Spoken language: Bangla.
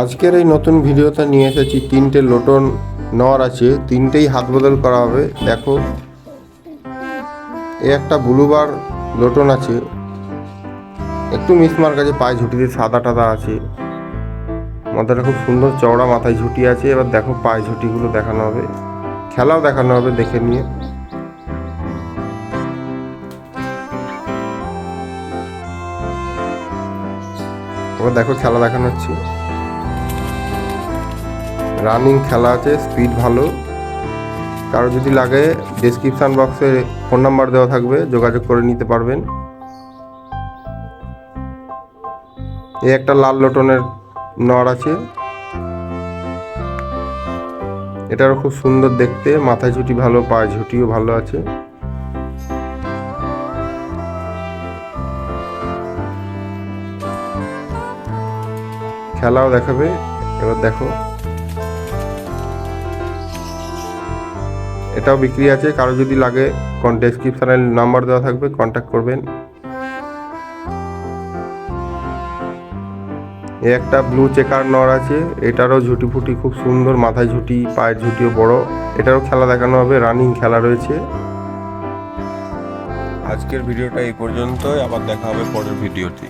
আজকের এই নতুন ভিডিওতে নিয়ে এসেছি তিনটে লোটন নর আছে, তিনটেই হাত বদল করা হবে। দেখো এ একটা ব্লুবার লোটন আছে, একটু মিসমার কাছে পায়ে ঝুটিতে সাদা টাদা আছে। মাথাটা খুব সুন্দর চওড়া মাথায় ঝুটি আছে, এবার দেখো পায়ে ঝুটিগুলো দেখানো হবে। খেলাও দেখানো হবে দেখে নিয়ে। এবার দেখো খেলা দেখানো হচ্ছে। রানিং খেলা আছে স্পিড ভালো। কারও যদি লাগে ডেসক্রিপশান বক্সে ফোন নাম্বার দেওয়া থাকবে, যোগাযোগ করে নিতে পারবেন। এই একটা লাল লোটনের নর আছে। এটারও খুব সুন্দর দেখতে, মাথায় ঝুটি ভালো, পায়ে ঝুটিও ভালো আছে। খেলাও দেখাবে, এবার দেখো। এটাও বিক্রি আছে। কারও যদি লাগে ডেসক্রিপশানে নাম্বার দেওয়া থাকবে কন্ট্যাক্ট করবেন। এ একটা ব্লু চেকার নর আছে। এটারও ঝুটি ফুটি খুব সুন্দর, মাথায় ঝুটি, পায়ের ঝুটিও বড়। এটারও খেলা দেখানো হবে রানিং খেলা রয়েছে। আজকের ভিডিওটা এই পর্যন্তই। আবার দেখা হবে পরের ভিডিওতে।